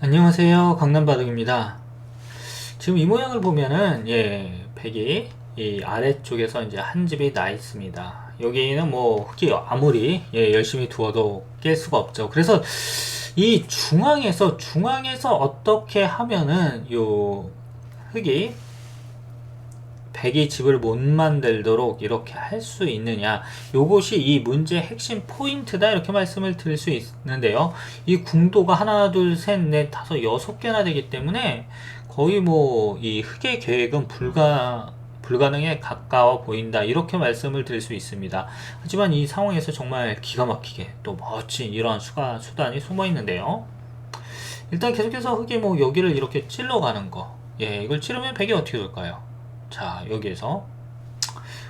안녕하세요. 강남바둑입니다. 지금 이 모양을 보면은 예 백이 이 아래쪽에서 이제 한 집이 나 있습니다. 여기는 뭐 흙이 아무리 예, 열심히 두어도 깰 수가 없죠. 그래서 이 중앙에서 중앙에서 어떻게 하면은 요 흙이 백이 집을 못 만들도록 이렇게 할 수 있느냐. 요것이 이 문제의 핵심 포인트다 이렇게 말씀을 드릴 수 있는데요. 이 궁도가 하나 둘셋넷 다섯 여섯 개나 되기 때문에 거의 뭐 이 흑의 계획은 불가 불가능에 가까워 보인다 이렇게 말씀을 드릴 수 있습니다. 하지만 이 상황에서 정말 기가 막히게 또 멋진 이러한 수가 수단이 숨어 있는데요. 일단 계속해서 흑이 뭐 여기를 이렇게 찔러가는 거 예 이걸 찌르면 백이 어떻게 될까요 자 여기에서.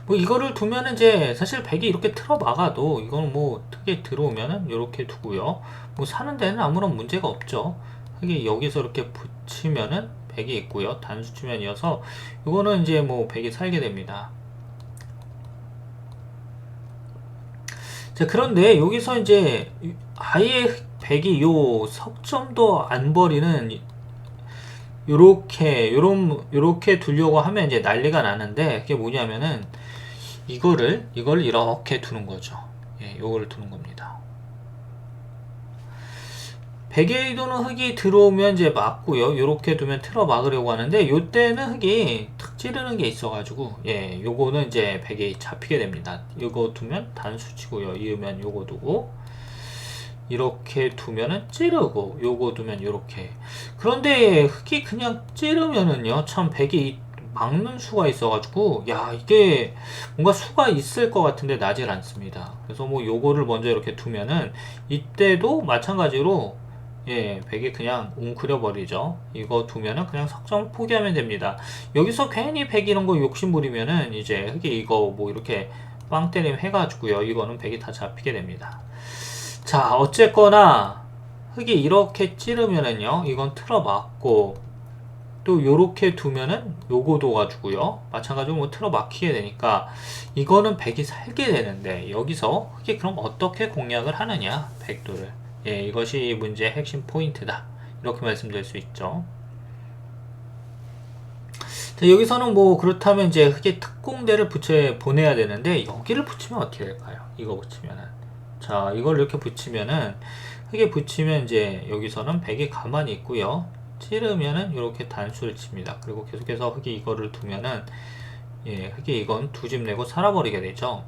뭐 이거를 두면은 이제 사실 백이 이렇게 틀어 막아도 이거는 뭐 특에 들어오면은 이렇게 두고요. 뭐 사는 데는 아무런 문제가 없죠. 이게 여기서 이렇게 붙이면은 백이 있고요. 단수 추면이어서 이거는 이제 뭐 백이 살게 됩니다. 자 그런데 여기서 이제 아예 백이 요 석점도 안 버리는 요렇게 요런 요렇게 두려고 하면 이제 난리가 나는데 그게 뭐냐면은 이거를 이걸 이렇게 두는 거죠. 예, 요거를 두는 겁니다. 베개에 도는 흙이 들어오면 이제 막고요. 요렇게 두면 틀어 막으려고 하는데 요때는 흙이 탁 찌르는 게 있어가지고 예, 요거는 이제 베개에 잡히게 됩니다. 요거 두면 단수 치고요. 이으면 요거 두고 이렇게 두면은 찌르고 요거 두면 이렇게 그런데 흙이 그냥 찌르면은요 참 백이 막는 수가 있어가지고 야 이게 뭔가 수가 있을 것 같은데 나질 않습니다 그래서 뭐 요거를 먼저 이렇게 두면은 이때도 마찬가지로 예, 백이 그냥 웅크려 버리죠. 이거 두면은 그냥 석점을 포기하면 됩니다. 여기서 괜히 백 이런 거 욕심 부리면은 이제 흙이 이거 뭐 이렇게 빵 때림 해가지고요. 이거는 백이 다 잡히게 됩니다. 자 어쨌거나 흙이 이렇게 찌르면은요 이건 틀어 막고 또 요렇게 두면은 요거 둬가지고요. 마찬가지로 뭐 틀어 막히게 되니까 이거는 백이 살게 되는데 여기서 흙이 그럼 어떻게 공략을 하느냐 백도를. 예 이것이 문제의 핵심 포인트다. 이렇게 말씀드릴 수 있죠. 자, 여기서는 뭐 그렇다면 이제 흙의 특공대를 붙여 보내야 되는데 여기를 붙이면 어떻게 될까요? 이거 붙이면은. 자 이걸 이렇게 붙이면은 흙에 붙이면 이제 여기서는 백이 가만히 있고요. 찌르면은 이렇게 단수를 칩니다. 그리고 계속해서 흙이 이거를 두면은 예, 흙이 이건 두 집 내고 살아버리게 되죠.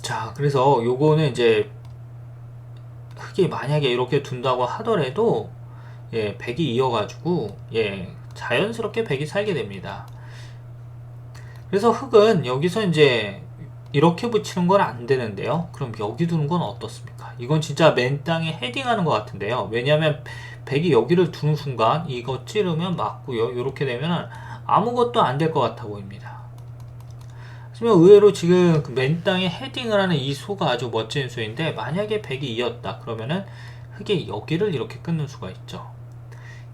자 그래서 요거는 이제 흙이 만약에 이렇게 둔다고 하더라도 예, 백이 이어가지고 예, 자연스럽게 백이 살게 됩니다. 그래서 흙은 여기서 이제 이렇게 붙이는 건 안 되는데요. 그럼 여기 두는 건 어떻습니까? 이건 진짜 맨 땅에 헤딩하는 것 같은데요. 왜냐하면 백이 여기를 두는 순간 이거 찌르면 맞고요. 이렇게 되면 아무것도 안 될 것 같아 보입니다. 하지만 의외로 지금 그맨 땅에 헤딩을 하는 이 수가 아주 멋진 수인데 만약에 백이 이었다 그러면은 흙이 여기를 이렇게 끊는 수가 있죠.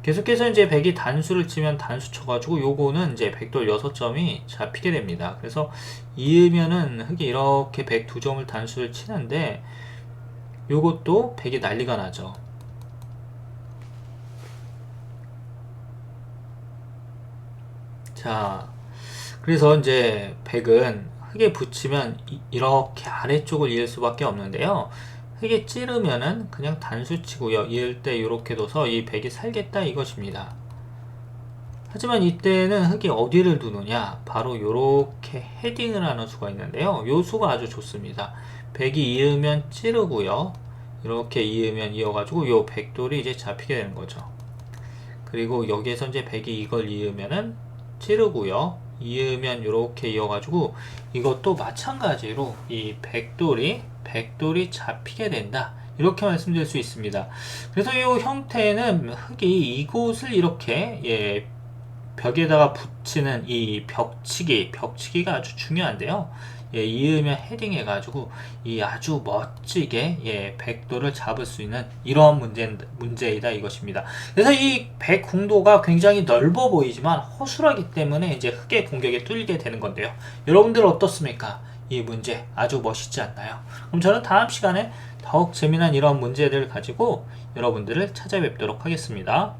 계속해서 이제 100이 단수를 치면 단수 쳐가지고 요거는 이제 100돌 6점이 잡히게 됩니다. 그래서 이으면은 흙이 이렇게 102점을 단수를 치는데 요것도 100이 난리가 나죠. 자, 그래서 이제 100은 흙에 붙이면 이렇게 아래쪽을 이을 수밖에 없는데요. 흙에 찌르면은 그냥 단수치고요. 이을 때 이렇게 둬서 이 백이 살겠다 이것입니다. 하지만 이때는 흙이 어디를 두느냐 바로 이렇게 헤딩을 하는 수가 있는데요. 이 수가 아주 좋습니다. 백이 이으면 찌르고요. 이렇게 이으면 이어가지고 이 백돌이 이제 잡히게 되는 거죠. 그리고 여기에서 이제 백이 이걸 이으면은 찌르고요. 이으면 이렇게 이어가지고 이것도 마찬가지로 이 백돌이 백돌이 잡히게 된다. 이렇게 말씀드릴 수 있습니다. 그래서 이 형태는 흙이 이곳을 이렇게 예, 벽에다가 붙이는 이 벽치기, 벽치기가 아주 중요한데요. 예, 이으면 헤딩 해가지고 이 아주 멋지게 예, 백도를 잡을 수 있는 이러한 문제, 문제이다 이것입니다. 그래서 이 백궁도가 굉장히 넓어 보이지만 허술하기 때문에 이제 흙의 공격에 뚫리게 되는 건데요. 여러분들 어떻습니까? 이 문제 아주 멋있지 않나요? 그럼 저는 다음 시간에 더욱 재미난 이런 문제들 가지고 여러분들을 찾아뵙도록 하겠습니다.